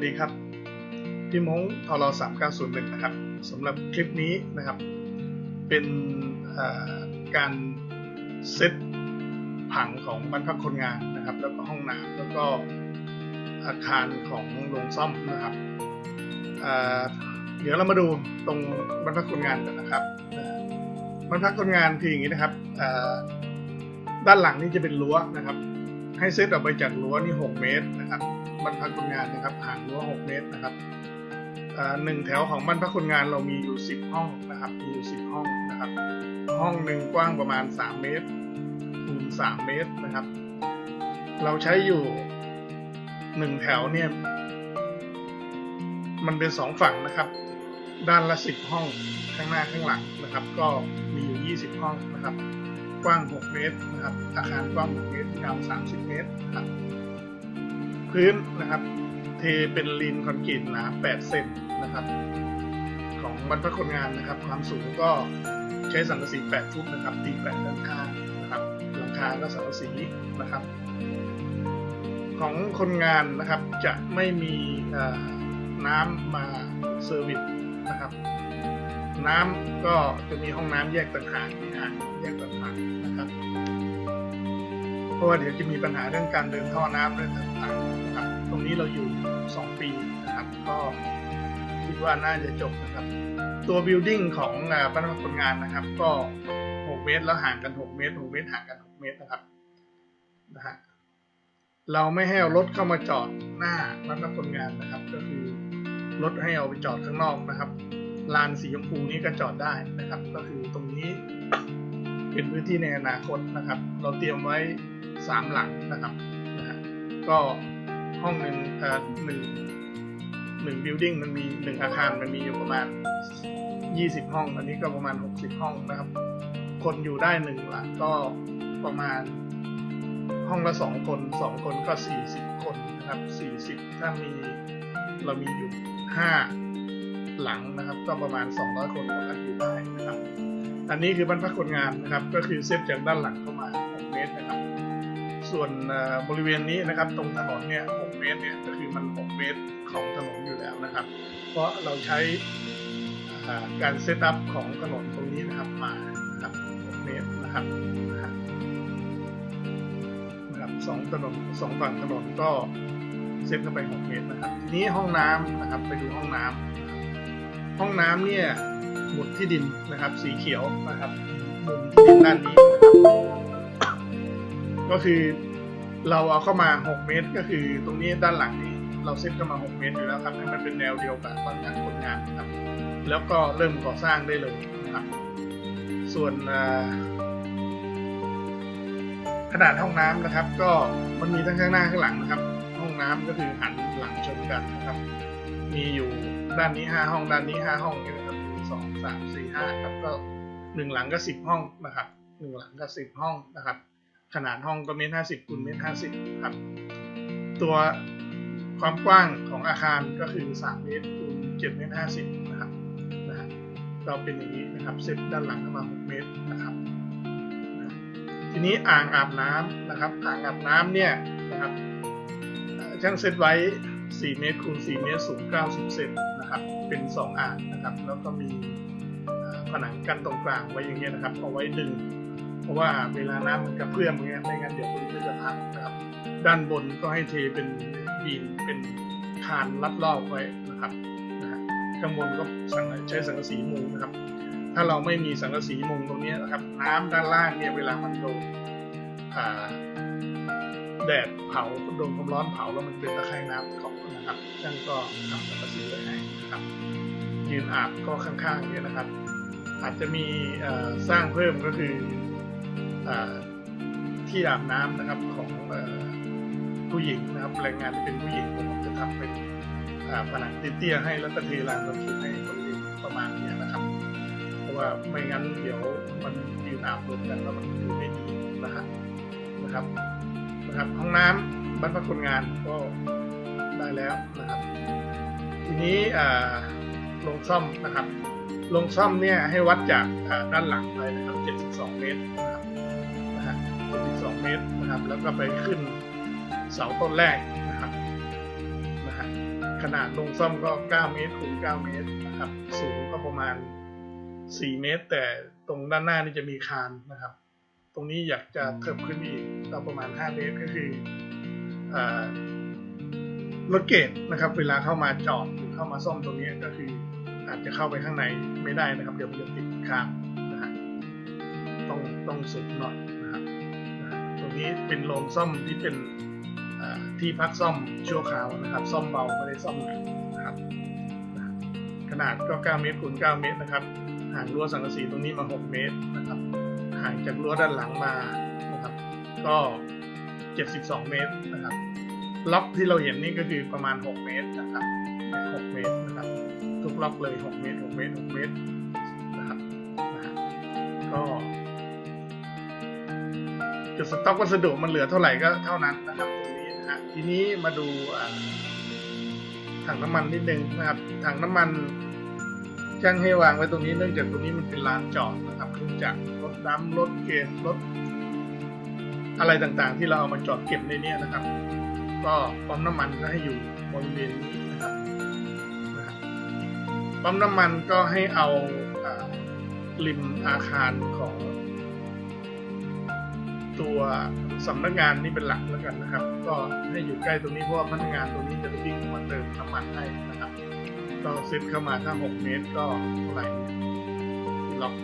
วัสดีครับพี่มงทรสามเก้าศูนย์หนึ่งนะครับสำหรับคลิปนี้นะครับ เป็นการเซตผังของบ้านพักคนงานนะครับ แล้วก็ห้องน้ำแล้วก็อาคารของโรงซ่อมนะครับเดี๋ยวเรามาดูตรงบ้านพักคนงานกันนะครับบ้านพักคนงานคืออย่างนี้นะครับด้านหลังนี่จะเป็นรั้วนะครับ ให้เซตออกไปจากรั้วนี่ 6 เมตรนะครับ บ้านพักคนงานนะครับห่างรั้ว6เมตรนะครับหนึ่งแถวของบ้านพักคนงานเรามีอยู่ 10 ห้องนะครับมีอยู่ 10 ห้องนะครับ ห้องหนึ่งกว้างประมาณ 3 เมตรคูณ3เมตรนะครับ เราใช้อยู่หนึ่งแถวเนี่ยมันเป็นสองฝั่งนะครับ ด้านละ 10 ห้องข้างหน้าข้างหลังนะครับ ก็มีอยู่ 20 ห้องนะครับ กว้าง 6 เมตรนะครับอาคารกว้าง 6 เมตรยาว 30 เมตรนะครับ พื้นนะครับ เทเป็นลีนคอนกรีตหนา 8 เซนนะครับ ของบรรพคนงานนะครับ ความสูงก็ใช้สังกะสี 8 ฟุตนะครับ ตีแปดด้านข้างนะครับหลังคาก็สังกะสีนะครับ ของคนงานนะครับจะไม่มีน้ำมาเซอร์วิสนะครับน้ำก็จะมีห้องน้ำแยกต่างหากอ่างแยกต่างหากนะครับ ราะว่าเดี๋ยวจะมีปัญหาเรื่องการเดินท่อน้ำเรื่องต่างๆนะครับตรงนี้เราอยู่ 2 ปีนะครับ ก็คิดว่าน่าจะจบนะครับ ตัวบิลดิ้งของบ้านพักคนงานนะครับ ก็ 6 เมตรแล้วห่างกัน 6 เมตร 6 เมตรห่างกัน 6 เมตรนะครับนะฮะเราไม่ให้เอารถเข้ามาจอดหน้าบ้านพักคนงานนะครับ ก็คือรถให้เอาไปจอดข้างนอกนะครับลานสีชมพูนี้ก็จอดได้นะครับ ก็คือตรงนี้เป็นพื้นที่ในอนาคตนะครับ เราเตรียมไว้ สามหลังนะครับนะก็ห้องหนึ่งเอ่อหนึ่งหนึ่งบิลดิ้งมันมีหนึ่งอาคารมันมีอยู่ประมาณยี่สิบห้อง อันนี้ก็ประมาณหกสิบห้องนะครับ คนอยู่ได้หนึ่งหลังก็ประมาณห้องละสองคนสองคนก็สี่สิบคนนะครับสี่สิบถ้ามีเรามีอยู่ห้าหลังนะครับ ก็ประมาณสองร้อยคนก็อยู่ได้นะครับ อันนี้คือบ้านพักคนงานนะครับ ก็คือเซตจากด้านหลังเข้ามา6เมตรนะครับ ส่วนบริเวณนี้นะครับตรงถนนเนี่ย6เมตรเนี่ยก็คือมัน 6 เมตรของถนนอยู่แล้วนะครับ เพราะเราใช้การเซตอัพของถนนตรงนี้นะครับมานะครับ6เมตรนะครับนะครับสองถนนสองฝั่งถนนก็เซตเข้าไป 6 เมตรนะครับทีนี้ห้องน้ำนะครับไปดูห้องน้ำห้องน้ำเนี่ยหมุดที่ดินนะครับสีเขียวนะครับมุมที่ดินด้านนี้นะครับ ก็คือเราเอาเข้ามา 6 เมตร ก็คือตรงนี้ด้านหลังนี้เราเซตเข้ามา 6 เมตรอยู่แล้วครับให้มันเป็นแนวเดียวกับตอนงานคนงานนะครับ แล้วก็เริ่มก่อสร้างได้เลยนะครับ ส่วนขนาดห้องน้ำนะครับ ก็มันมีทั้งข้างหน้าข้างหลังนะครับ ห้องน้ำก็คือหันหลังชนกันนะครับ มีอยู่ด้านนี้ห้าห้องด้านนี้ห้าห้องนี่นะครับหนึ่สองสามสี่ห้าครับก็หนึ่งหลังก็สิบห้องนะครับหนึ่งหลังก็สิบห้องนะครับ ขนาดห้องก็เมตรห้าสิบคูณเมตรห้าสิบครับ ตัวความกว้างของอาคารก็คือสามเมตรคูณเจ็ดเมตรห้าสิบนะครับนะฮะก็เป็นอย่างนี้นะครับเซตด้านหลังเข้ามาหกเมตรนะครับ ทีนี้อ่างอาบน้ำนะครับอ่างอาบน้ำเนี่ยนะครับช่างเซตไว้ 4 เมตรคูณ 4 เมตร สูง 90 เซนนะครับ เป็น 2 อ่างนะครับ แล้วก็มีผนังกั้นตรงกลางไว้อย่างเงี้ยนะครับ เอาไว้ดึง ราะว่าเวลาน้ำมันกระเพื่อมอย่างเงี้ยไม่งั้นเดี๋ยวมันก็จะพังนะครับ ด้านบนก็ให้เทเป็นบีมเป็นคานรัดรอบไว้นะครับนะฮะข้างบนก็ใช้สังกะสีมุงนะครับ ถ้าเราไม่มีสังกะสีมุงตรงนี้นะครับ น้ำด้านล่างเนี่ยเวลามันโดนแดดเผาโดนความร้อนเผาแล้วมันเป็นตะไคร่น้ำเกาะนะครับช่างก็ทำสังกะสีไว้ให้นะครับยืนอาบก็ข้างๆเนี่ยนะครับ อาจจะมีสร้างเพิ่มก็คือ ที่อาบน้ำนะครับของผู้หญิงนะครับแรงงานที่เป็นผู้หญิงผมจะทำเป็นผนังเตี้ยๆให้แล้วก็เทรางรถขีดให้บริเวณประมาณนี้นะครับ เพราะว่าไม่งั้นเดี๋ยวมันยืนอาบรวมกันแล้วมันดูไม่ดีนะฮะนะครับนะครับห้องน้ำบ้านพักคนงานก็ได้แล้วนะครับ ทีนี้ลงซ่อมนะครับลงซ่อมเนี่ยให้วัดจากด้านหลังไปนะครับ 72 เมตรนะครับ นะฮะ72เมตรนะครับ แล้วก็ไปขึ้นเสาต้นแรกนะครับนะฮะขนาดลงซ่อมก็ 9 เมตรคูณ9เมตรนะครับสูงก็ประมาณ 4 เมตร แต่ตรงด้านหน้านี่จะมีคานนะครับ ตรงนี้อยากจะเพิ่มขึ้นอีกก็ประมาณ 5 เมตรก็คือรถเกตนะครับ เวลาเข้ามาจอดหรือเข้ามาซ่อมตรงนี้ก็คืออาจจะเข้าไปข้างในไม่ได้นะครับ เดี๋ยวมันจะติดคานนะฮะต้องต้องสูงหน่อย รงนี้เป็นโรงซ่อมที่เป็นที่พักซ่อมชั่วคราวนะครับ ซ่อมเบาไม่ได้ซ่อมหนักนะครับ ขนาดก็ 9 เมตรคูณ 9 เมตรนะครับ ห่างรั้วสังกะสีตรงนี้มา 6 เมตรนะครับ ห่างจากรั้วด้านหลังมานะครับ ก็ 72 เมตรนะครับ ล็อกที่เราเห็นนี่ก็คือประมาณ 6 เมตรนะครับ 6 เมตรนะครับ ทุกล็อกเลย 6 เมตร 6 เมตร 6 เมตรนะครับนะฮะก็ จุดสต็อกวัสดุมันเหลือเท่าไหร่ก็เท่านั้นนะครับตรงนี้นะฮะทีนี้มาดูถังน้ำมันนิดนึงนะครับถังน้ำมันช่างให้วางไว้ตรงนี้เนื่องจากตรงนี้มันเป็นลานจอดนะครับเครื่องจักรรถดำรถเกณฑ์รถอะไรต่างๆ ที่เราเอามาจอดเก็บในนี้นะครับ ก็ปั๊มน้ำมันก็ให้อยู่บริเวณนี้นะครับปั๊มน้ำมันก็ให้เอาริมอาคารของ ตัวสำนักงานนี่เป็นหลักแล้วกันนะครับ ก็ให้อยู่ใกล้ตรงนี้เพราะว่าพนักงานตรงนี้จะวิ่งมาเติมน้ำมันให้นะครับก็เซตเข้ามาถ้า 6 เมตรก็เท่าไหร่ล็อก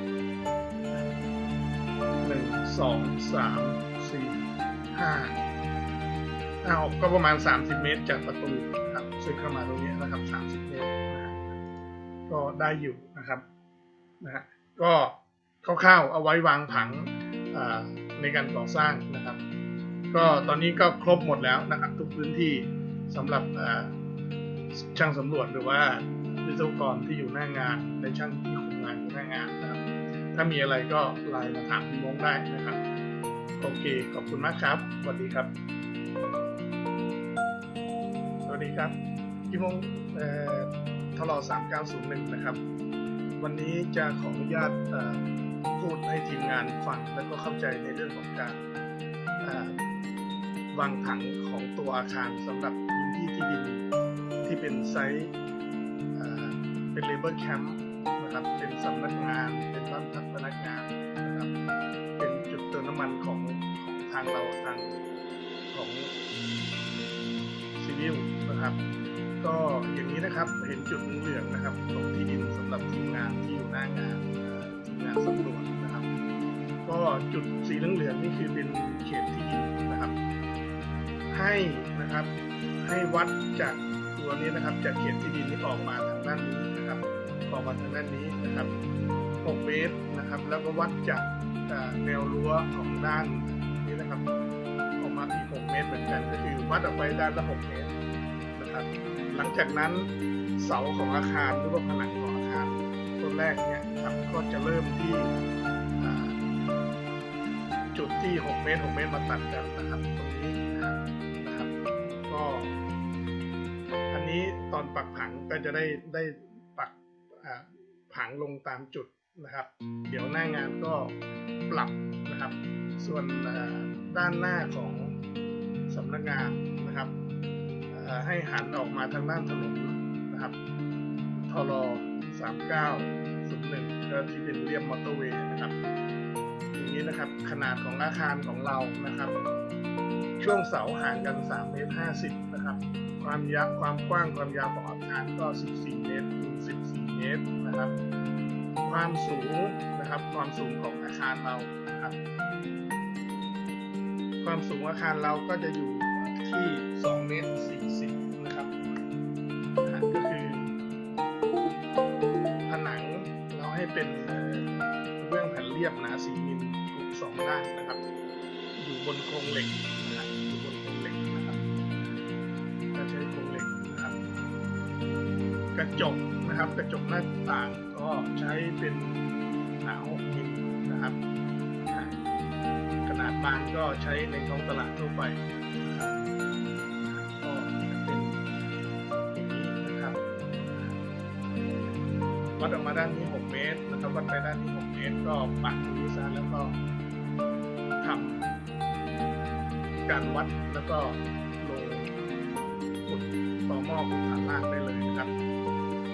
หนึ่งสองสามสี่ห้าห้าหกก็ประมาณ 30 เมตรจากประตูนะครับเซตเข้ามาตรงนี้นะครับ 30 เมตรนะฮะก็ได้อยู่นะครับนะฮะก็คร่าวๆเอาไว้วางผังอ่า ในการก่อสร้างนะครับ ก็ตอนนี้ก็ครบหมดแล้วนะครับทุกพื้นที่สำหรับช่างสำรวจหรือว่าวิศวกรที่อยู่หน้างานในช่างที่คุมงานอยู่หน้างานนะครับ ถ้ามีอะไรก็ไลน์มาถามพี่มงได้นะครับ โอเค ขอบคุณมากครับ สวัสดีครับ สวัสดีครับพี่มงเอ่อ3901 นะครับ วันนี้จะขออนุญาตอ พูดให้ทีมงานฟังแล้วก็เข้าใจในเรื่องของการวางผังของตัวอาคารสำหรับพื้นที่ที่ดินที่เป็นไซต์เป็นเลเบอร์แคมป์นะครับเป็นสำนักงาน เป็นบ้านพักพนักงานนะครับเป็นจุดเติมน้ำมันของของทางเราทางของซีวิลนะครับ ก็อย่างนี้นะครับเห็นจุดเหลืองนะครับของที่ดินสำหรับทีมงานที่อยู่หน้างาน เอ่อทีมงานสำรวจนะครับ ก็จุดสีเหลืองๆนี่คือเป็นเขตที่ดินนะครับ ให้นะครับให้วัดจากตัวนี้นะครับ จากเขตที่ดินที่ออกมาทางด้านนี้นะครับ ออกมาทางด้านนี้นะครับ6เมตรนะครับ แล้วก็วัดจากแนวรั้วของด้านนี้นะครับ ออกมาอีก6เมตรเหมือนกัน ก็คือวัดออกไปด้านละ6เมตรนะครับ หลังจากนั้นเสาของอาคารหรือว่าผนังของอาคารต้นแรกเนี่ย นะครับ ก็จะเริ่มที่จุดที่ 6 เมตร 6 เมตรมาตัดกันนะครับ ตรงนี้นะครับก็อันนี้ตอนปักผังก็จะได้ได้ปักผังลงตามจุดนะครับ เดี๋ยวหน้างานก็ปรับนะครับ ส่วนด้านหน้าของสำนักงานนะครับให้หันออกมาทางด้านถนนนะครับทร็ที่เป็นเรียบมอเตอร์เวย์นะครับอย่างนี้นะครับขนาดของอาคารของเรานะครับ ช่วงเสาห่างกัน3เมตร50นะครับความยาวความกว้างความยาวของอาคารก็ 14 เมตรคูณ14 เมตรนะครับ ความสูงนะครับความสูงของอาคารเรานะครับ ความสูงอาคารเราก็จะอยู่ที่ 2 เมตร 40 ยบหนา 4 มิลทุกสองด้านนะครับ อยู่บนโครงเหล็กนะครับอยู่บนโครงเหล็กนะครับก็ใช้โครงเหล็กนะครับ กระจกนะครับ กระจกหน้าต่างก็ใช้เป็นหนา 6 มิลนะครับ ขนาดบานก็ใช้ในท้องตลาดทั่วไปนะครับก็จะเป็นนี้นะครับวัดออกมาด้านนี้ 6 เมตรนะครับวัดไปด้านนี้6 เมตรก็ปักนี้ซะแล้วก็ทำการวัดแล้วก็ลงขุดต่อหม้อบฐานล่างได้เลยนะครับ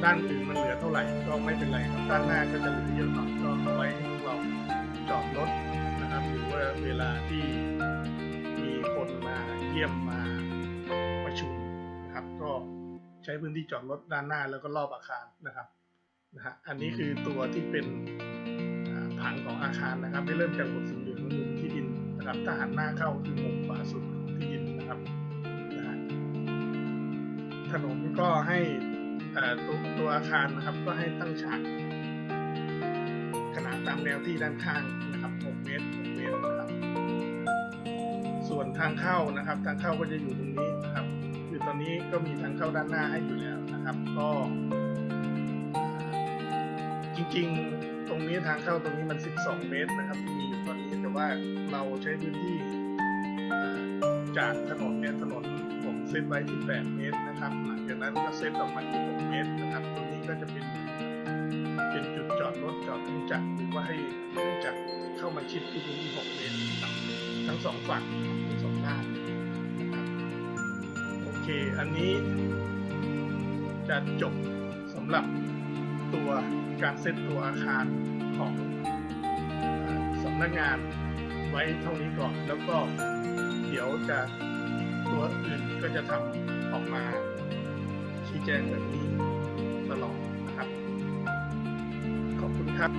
ด้านอื่นมันเหลือเท่าไหร่ก็ไม่เป็นไรครับด้านหน้าก็จะเหลือเยอะหน่อยก็เอาไว้ให้เราจอดรถนะครับหรือว่าเวลาที่มีคนมาเยี่ยมมาประชุมนะครับ ก็ใช้พื้นที่จอดรถด้านหน้าแล้วก็รอบอาคารนะครับนะฮะอันนี้คือตัวที่เป็น ผังของอาคารนะครับได้เริ่มจากบทสีเหลืองมุมที่ดินนะครับ ถ้าหันหน้าเข้าคือมุมขวาสุดของที่ดินนะครับนะฮะถนนก็ให้อ่อตัวตัวอาคารนะครับ ก็ให้ตั้งฉากขนาดตามแนวที่ด้านข้างนะครับ6เมตร6เมตรนะครับ ส่วนทางเข้านะครับ ทางเข้าก็จะอยู่ตรงนี้นะครับคือตอนนี้ก็มีทางเข้าด้านหน้าให้อยู่แล้วนะครับ ก็ จริงๆ รงนี้ทางเข้าตรงนี้มัน 12 เมตรนะครับที่มีอยู่ตอนนี้แต่ว่าเราใช้พื้นที่จากถนนเนี่ยถนนผมเซตไว้ที่ 8 เมตรนะครับหลังจากนั้นก็เซตออกมาที่ 6 เมตรนะครับตรงนี้ก็จะเป็นเป็นจุดจอดรถจอดเครื่องจักรหรือว่าให้เครื่องจักรเข้ามาชิดที่พื้นที่ 6 เมตรนทั้งสองฝั่งทั้งสองด้านนะครับโอเค อันนี้จะจบสำหรับ ตัวการเซตตัวอาคารของอสำนักงานไว้เท่านี้ก่อน แล้วก็เดี๋ยวจะตัวอื่นก็จะทำออกมาชี้แจงแบบนี้ตลอดนะครับ ขอบคุณครับ